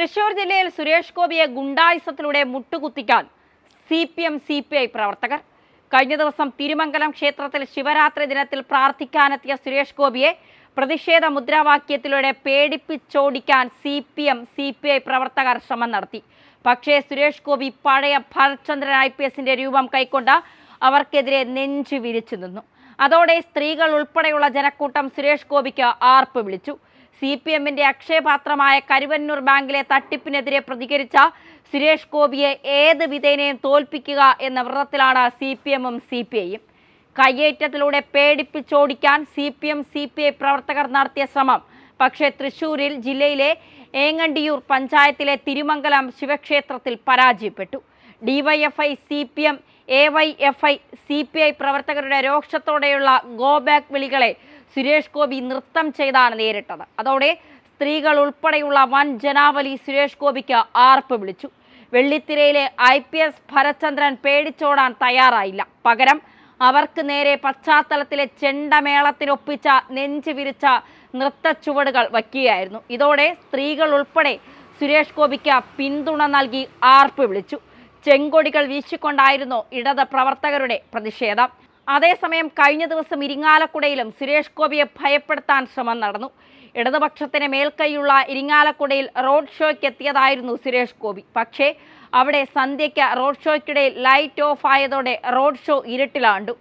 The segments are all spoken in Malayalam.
തൃശൂർ ജില്ലയിൽ സുരേഷ് ഗോപിയെ ഗുണ്ടായുസത്തിലൂടെ മുട്ടുകുത്തിക്കാൻ C P M C P I പ്രവർത്തകർ. കഴിഞ്ഞ ദിവസം തിരുമംഗലം ക്ഷേത്രത്തിൽ ശിവരാത്രി ദിനത്തിൽ പ്രാർത്ഥിക്കാനെത്തിയ സുരേഷ് ഗോപിയെ പ്രതിഷേധ മുദ്രാവാക്യത്തിലൂടെ പേടിപ്പിച്ചോടിക്കാൻ C P M C P I പ്രവർത്തകർ ശ്രമം നടത്തി. പക്ഷേ സുരേഷ് ഗോപി പഴയ ഭരത്ചന്ദ്രൻ ഐ പി എസിന്റെ രൂപം കൈക്കൊണ്ട് അവർക്കെതിരെ നെഞ്ചു വിരിച്ചു നിന്നു. അതോടെ സ്ത്രീകൾ ഉൾപ്പെടെയുള്ള ജനക്കൂട്ടം സുരേഷ് ഗോപിക്ക് ആർപ്പ് വിളിച്ചു. സി പി എമ്മിന്റെ അക്ഷയപാത്രമായ കരുവന്നൂർ ബാങ്കിലെ തട്ടിപ്പിനെതിരെ പ്രതികരിച്ച സുരേഷ് ഗോപിയെ ഏത് വിധേനയും തോൽപ്പിക്കുക എന്ന വ്രതത്തിലാണ് സി പി എമ്മും സി പി ഐയും കയ്യേറ്റത്തിലൂടെ പേടിപ്പിച്ചോടിക്കാൻ C P M C P I പ്രവർത്തകർ നടത്തിയ ശ്രമം. പക്ഷേ തൃശൂരിൽ ജില്ലയിലെ ഏങ്ങണ്ടിയൂർ പഞ്ചായത്തിലെ തിരുമംഗലം ശിവക്ഷേത്രത്തിൽ പരാജയപ്പെട്ടു. DYFI C P M A Y F I C P I പ്രവർത്തകരുടെ രോക്ഷത്തോടെയുള്ള ഗോ ബാക്ക് വിളികളെ സുരേഷ് ഗോപി നൃത്തം ചെയ്താണ് നേരിട്ടത്. അതോടെ സ്ത്രീകൾ ഉൾപ്പെടെയുള്ള വൻ ജനാവലി സുരേഷ് ഗോപിക്ക് ആർപ്പ് വിളിച്ചു. വെള്ളിത്തിരയിലെ ഐ പി എസ് ഭരചന്ദ്രൻ പേടിച്ചോടാൻ തയ്യാറായില്ല. പകരം അവർക്ക് നേരെ പശ്ചാത്തലത്തിലെ ചെണ്ടമേളത്തിനൊപ്പിച്ച നെഞ്ചു വിരിച്ച നൃത്ത ചുവടുകൾ വയ്ക്കുകയായിരുന്നു. ഇതോടെ സ്ത്രീകൾ ഉൾപ്പെടെ സുരേഷ് ഗോപിക്ക് പിന്തുണ നൽകി ആർപ്പ് വിളിച്ചു. ചെങ്കൊടികൾ വീശിക്കൊണ്ടായിരുന്നു ഇടത് പ്രവർത്തകരുടെ പ്രതിഷേധം. അതേസമയം കഴിഞ്ഞ ദിവസം ഇരിങ്ങാലക്കുടയിലും സുരേഷ് ഗോപിയെ ഭയപ്പെടുത്താൻ ശ്രമം നടന്നു. ഇടതുപക്ഷത്തിന് മേൽക്കൈയുള്ള ഇരിങ്ങാലക്കുടയിൽ റോഡ് ഷോയ്ക്ക് എത്തിയതായിരുന്നു സുരേഷ് ഗോപി. പക്ഷേ അവിടെ സന്ധ്യയ്ക്ക് റോഡ് ഷോയ്ക്കിടയിൽ ലൈറ്റ് ഓഫ് ആയതോടെ റോഡ് ഷോ ഇരുട്ടിലാണ്ടു.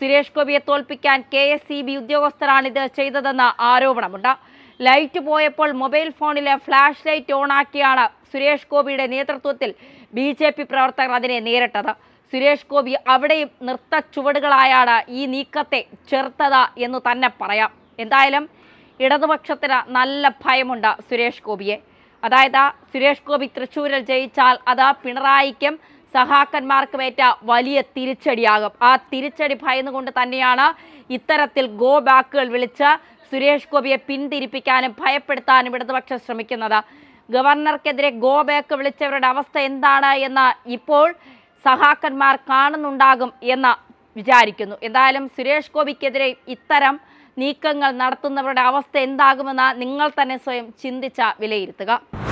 സുരേഷ് ഗോപിയെ തോൽപ്പിക്കാൻ കെ എസ് സി ബി ഉദ്യോഗസ്ഥരാണിത് ചെയ്തതെന്ന ആരോപണമുണ്ട്. ലൈറ്റ് പോയപ്പോൾ മൊബൈൽ ഫോണിലെ ഫ്ലാഷ് ലൈറ്റ് ഓണാക്കിയാണ് സുരേഷ് ഗോപിയുടെ നേതൃത്വത്തിൽ ബി പ്രവർത്തകർ അതിനെ നേരിട്ടത്. സുരേഷ് ഗോപി അവിടെയും നൃത്ത ചുവടുകളായാണ് ഈ നീക്കത്തെ ചെറുത്തത് എന്ന് തന്നെ പറയാം. എന്തായാലും ഇടതുപക്ഷത്തിന് നല്ല ഭയമുണ്ട് സുരേഷ് ഗോപിയെ. അതായത് സുരേഷ് ഗോപി തൃശ്ശൂരിൽ ജയിച്ചാൽ അത് പിണറായിക്കും സഹാക്കന്മാർക്കുമേറ്റ വലിയ തിരിച്ചടിയാകും. ആ തിരിച്ചടി ഭയന്നുകൊണ്ട് തന്നെയാണ് ഇത്തരത്തിൽ ഗോ ബാക്കുകൾ വിളിച്ച് സുരേഷ് ഗോപിയെ പിന്തിരിപ്പിക്കാനും ഭയപ്പെടുത്താനും ഇടതുപക്ഷം ശ്രമിക്കുന്നത്. ഗവർണർക്കെതിരെ ഗോ ബാക്ക് വിളിച്ചവരുടെ അവസ്ഥ എന്താണ് എന്ന് ഇപ്പോൾ സഹാക്കന്മാർ കാണുന്നുണ്ടാകും എന്ന് വിചാരിക്കുന്നു. എന്തായാലും സുരേഷ് ഗോപിക്കെതിരെ ഇത്തരം നീക്കങ്ങൾ നടത്തുന്നവരുടെ അവസ്ഥ എന്താകുമെന്ന് നിങ്ങൾ തന്നെ സ്വയം ചിന്തിച്ച വിലയിരുത്തുക.